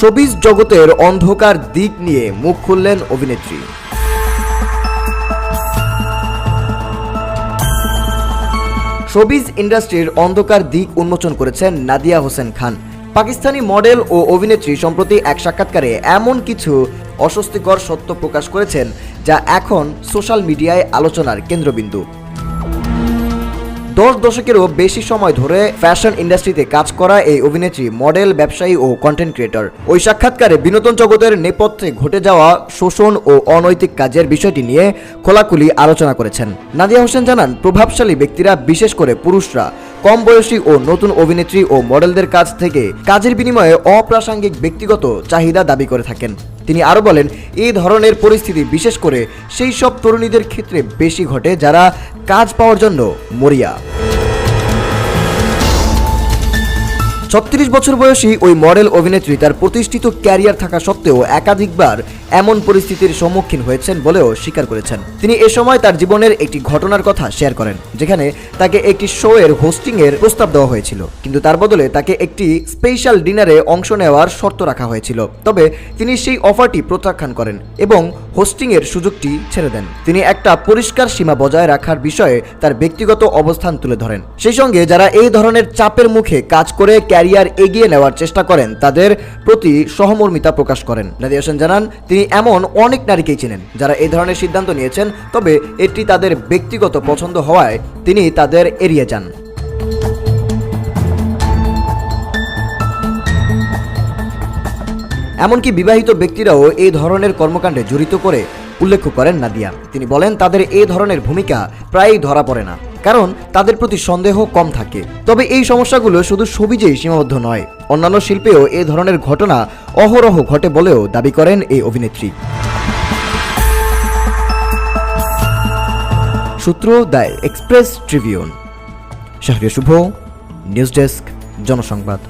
Showbiz জগতের অন্ধকার দিক নিয়ে মুখ খুললেন অভিনেত্রী। শোবিজ ইন্ডাস্ট্রির অন্ধকার দিক উন্মোচন করেছেন নাদিয়া হোসেন খান। পাকিস্তানি মডেল ও অভিনেত্রী সম্প্রতি এক সাক্ষাৎকারে এমন কিছু অস্বস্তিকর সত্য প্রকাশ করেছেন যা এখন সোশ্যাল মিডিয়ায় আলোচনার কেন্দ্রবিন্দু। দশ দশকেরও বেশি সময় ধরে ফ্যাশন ইন্ডাস্ট্রিতে কাজ করা এই অভিনেত্রী, মডেল, ব্যবসায়ী ও কন্টেন্ট ক্রিয়েটর ওই সাক্ষাৎকারে বিনোদন জগতের নেপথ্যে ঘটে যাওয়া শোষণ ও অনৈতিক কাজের বিষয়টি নিয়ে খোলাখুলি আলোচনা করেছেন। নাদিয়া হোসেন জানান, প্রভাবশালী ব্যক্তিরা, বিশেষ করে পুরুষরা কম বয়সী ও নতুন অভিনেত্রী ও মডেলদের কাছ থেকে কাজের বিনিময়ে অপ্রাসঙ্গিক ব্যক্তিগত চাহিদা দাবি করে থাকেন। তিনি আরও বলেন এই ধরনের পরিস্থিতি বিশেষ করে সেই সব তরুণীদের ক্ষেত্রে বেশি ঘটে যারা কাজ পাওয়ার জন্য মরিয়া। ছত্রিশ বছর বয়সী ওই মডেল অভিনেত্রী তার প্রতিষ্ঠিত ক্যারিয়ার থাকা সত্ত্বেও একাধিকবার এমন পরিস্থিতির সম্মুখীন হয়েছেন বলেও স্বীকার করেছেন। তিনি এ সময় তার জীবনের একটি ঘটনার কথা শেয়ার করেন, যেখানে তাকে একটি শো এর হোস্টিং এর প্রস্তাব দেওয়া হয়েছিল, কিন্তু তার বদলে তাকে একটি স্পেশাল ডিনারে অংশ নেওয়ার শর্ত রাখা হয়েছিল। তবে তিনি সেই অফারটি প্রত্যাখ্যান করেন এবং হোস্টিং এর সুযোগটি ছেড়ে দেন। তিনি একটা পরিষ্কার সীমা বজায় রাখার বিষয়ে তার ব্যক্তিগত অবস্থান তুলে ধরেন। সেই সঙ্গে যারা এই ধরনের চাপের মুখে কাজ করে ক্যারিয়ার এগিয়ে নেওয়ার চেষ্টা করেন, তাদের প্রতি সহমর্মিতা প্রকাশ করেন। নাদিয়া হোসেন জানান, তিনি এমন অনেক নারীকেই চেনেন যারা এই ধরনের সিদ্ধান্ত নিয়েছেন, তবে এটি তাদের ব্যক্তিগত পছন্দ হওয়ায় তিনি তাদের এড়িয়ে যান। এমনকি বিবাহিত ব্যক্তিরাও এই ধরনের কর্মকাণ্ডে জড়িত করে উল্লেখ করেন নাদিয়া। তিনি বলেন, তাদের এই ধরনের ভূমিকা প্রায়ই ধরা পড়ে না। কারণ তাদের প্রতি সন্দেহ কম থাকে। তবে এই সমস্যাগুলো শুধু সবিজেই সীমাবদ্ধ নয়, অন্যান্য শিল্পেও এ ধরনের ঘটনা অহরহ ঘটে বলেও দাবি করেন এই অভিনেত্রী। সূত্র the Express Tribune. Shahria Shuvo, news desk, Janasangbad.